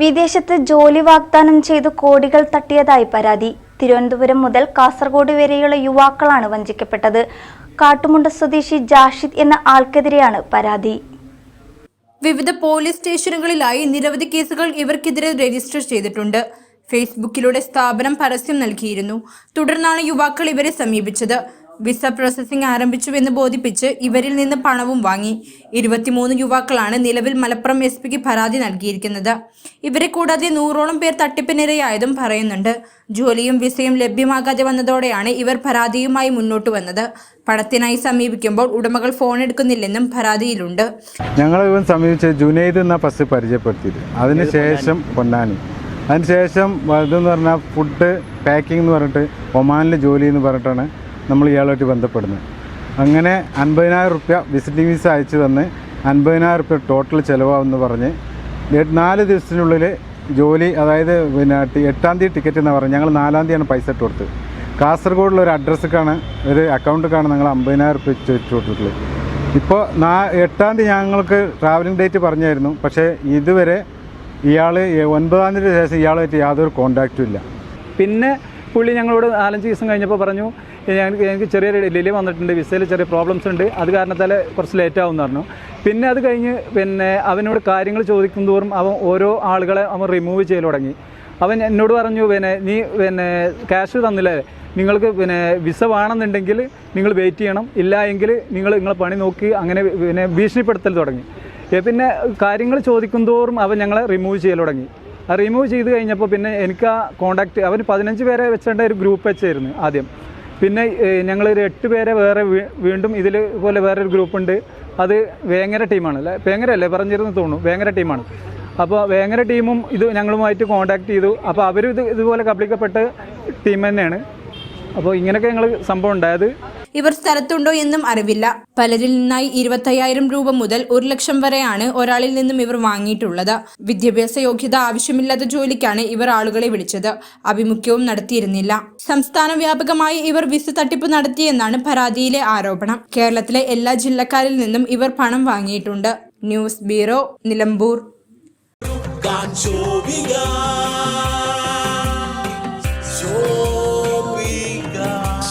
വിദേശത്ത് ജോലി വാഗ്ദാനം ചെയ്ത് കോടികൾ തട്ടിയതായി പരാതി. തിരുവനന്തപുരം മുതൽ കാസർഗോഡ് വരെയുള്ള യുവാക്കളാണ് വഞ്ചിക്കപ്പെട്ടത്. കാട്ടുമുണ്ട സ്വദേശി ജാഷിദ് എന്ന ആൾക്കെതിരെയാണ് പരാതി. വിവിധ പോലീസ് സ്റ്റേഷനുകളിലായി നിരവധി കേസുകൾ ഇവർക്കെതിരെ രജിസ്റ്റർ ചെയ്തിട്ടുണ്ട്. ഫേസ്ബുക്കിലൂടെ സ്ഥാപനം പരസ്യം നൽകിയിരുന്നു. തുടർന്നാണ് യുവാക്കൾ ഇവരെ സമീപിച്ചത്. വിസ പ്രോസസ്സിംഗ് ആരംഭിച്ചുവെന്ന് ബോധിപ്പിച്ച് ഇവരിൽ നിന്ന് പണവും വാങ്ങി. ഇരുപത്തിമൂന്ന് യുവാക്കളാണ് നിലവിൽ മലപ്പുറം എസ് പിക്ക് പരാതി നൽകിയിരിക്കുന്നത്. ഇവരെ കൂടാതെ നൂറോളം പേർ തട്ടിപ്പിനിരയായതും പറയുന്നുണ്ട്. ജോലിയും വിസയും ലഭ്യമാകാതെ വന്നതോടെയാണ് ഇവർ പരാതിയുമായി മുന്നോട്ട് വന്നത്. പണത്തിനായി സമീപിക്കുമ്പോൾ ഉടമകൾ ഫോൺ എടുക്കുന്നില്ലെന്നും പരാതിയിലുണ്ട്. ഞങ്ങൾ ഇവൻ സമീപിച്ച് ജുനൈദ് എന്ന ബസ് പരിചയപ്പെടുത്തിയത്. അതിനുശേഷം പൊന്നാനി? അതിനുശേഷം ഇതെന്ന് പറഞ്ഞാൽ ഫുഡ് പാക്കിംഗ് എന്ന് പറഞ്ഞിട്ട് ഒമാനിൽ ജോലി എന്ന് പറഞ്ഞിട്ടാണ് നമ്മൾ ഇയാളുമായിട്ട് ബന്ധപ്പെടുന്നത് അങ്ങനെ അൻപതിനായിരം റുപ്യ വിസിറ്റിംഗ് വിസ അയച്ചു തന്ന് അൻപതിനായിരം റുപ്യ ടോട്ടൽ ചിലവാകുമെന്ന് പറഞ്ഞ് നാല് ദിവസത്തിനുള്ളിൽ ജോലി അതായത് പിന്നെ എട്ടാം തീയതി ടിക്കറ്റ് എന്ന് പറഞ്ഞ് ഞങ്ങൾ നാലാം തീയതിയാണ് പൈസ ഇട്ട് കൊടുത്തത്. കാസർഗോഡിലൊരു ഒരു അഡ്രസ്സൊക്കെയാണ് ഒരു അക്കൗണ്ടിലേക്കാണ് ഞങ്ങൾ അമ്പതിനായിരം റുപ്യ വെച്ച് കൊടുത്തിട്ടുള്ളത്. ഇപ്പോൾ നാ എട്ടാം തീയതി ഞങ്ങൾക്ക് ട്രാവലിംഗ് ഡേറ്റ് പറഞ്ഞായിരുന്നു. പക്ഷേ ഇതുവരെ ഇയാൾ ഒൻപതാം തീയതി ശേഷം ഇയാളായിട്ട് യാതൊരു കോണ്ടാക്റ്റും ഇല്ല. പിന്നെ പുള്ളി ഞങ്ങളോട് നാലഞ്ച് ദിവസം കഴിഞ്ഞപ്പോൾ പറഞ്ഞു ഞങ്ങൾക്ക് എനിക്ക് ചെറിയൊരു ഡിലേ വന്നിട്ടുണ്ട് വിസയിൽ ചെറിയ പ്രോബ്ലംസ് ഉണ്ട്. അത് കാരണത്താൽ കുറച്ച് ലേറ്റ് ആവും എന്ന് പറഞ്ഞു. പിന്നെ അത് കഴിഞ്ഞ് പിന്നെ അവനോട് കാര്യങ്ങൾ ചോദിക്കും തോറും അവൻ ഓരോ ആളുകളെ അവൻ റിമൂവ് ചെയ്യൽ തുടങ്ങി. അവൻ എന്നോട് പറഞ്ഞു പിന്നെ നീ പിന്നെ ക്യാഷ് തന്നില്ലേ? നിങ്ങൾക്ക് പിന്നെ വിസ വേണമെന്നുണ്ടെങ്കിൽ നിങ്ങൾ വെയിറ്റ് ചെയ്യണം. ഇല്ല എങ്കിൽ നിങ്ങൾ നിങ്ങളെ പണി നോക്കി അങ്ങനെ പിന്നെ ഭീഷണിപ്പെടുത്തൽ തുടങ്ങി. പിന്നെ കാര്യങ്ങൾ ചോദിക്കും തോറും അവൻ ഞങ്ങളെ റിമൂവ് ചെയ്യൽ തുടങ്ങി. റിമൂവ് ചെയ്ത് കഴിഞ്ഞപ്പോൾ പിന്നെ എനിക്ക് ആ കോണ്ടാക്ട് അവന് പതിനഞ്ച് പേരെ വെച്ചേണ്ട ഒരു ഗ്രൂപ്പ് വെച്ചായിരുന്നു ആദ്യം. പിന്നെ ഞങ്ങൾ ഒരു എട്ട് പേരെ വേറെ വീണ്ടും ഇതിൽ പോലെ വേറൊരു ഗ്രൂപ്പ് ഉണ്ട് അത് വേങ്ങര ടീമാണ്. അല്ലേ? വേങ്ങര അല്ലേ പറഞ്ഞിരുന്നു തോന്നുന്നു. വേങ്ങര ടീമാണ്. അപ്പോൾ വേങ്ങര ടീമും ഇത് ഞങ്ങളുമായിട്ട് കോണ്ടാക്ട് ചെയ്തു. അപ്പോൾ അവരും ഇത് ഇതുപോലെ കബളിക്കപ്പെട്ട ടീം തന്നെയാണ്. അപ്പോൾ ഇങ്ങനെയൊക്കെ ഞങ്ങൾ സംഭവം ഉണ്ടായത്. ഇവർ സ്ഥലത്തുണ്ടോ എന്നും അറിവില്ല. പലരിൽ നിന്നായി ഇരുപത്തയ്യായിരം രൂപ മുതൽ ഒരു ലക്ഷം വരെയാണ് ഒരാളിൽ നിന്നും ഇവർ വാങ്ങിയിട്ടുള്ളത്. വിദ്യാഭ്യാസ യോഗ്യത ആവശ്യമില്ലാത്ത ജോലിക്കാണ് ഇവർ ആളുകളെ വിളിച്ചത്. അഭിമുഖ്യവും നടത്തിയിരുന്നില്ല. സംസ്ഥാന വ്യാപകമായി ഇവർ വിസ തട്ടിപ്പ് നടത്തിയെന്നാണ് പരാതിയിലെ ആരോപണം. കേരളത്തിലെ എല്ലാ ജില്ലക്കാരിൽ നിന്നും ഇവർ പണം വാങ്ങിയിട്ടുണ്ട്. News bureau Nilambur.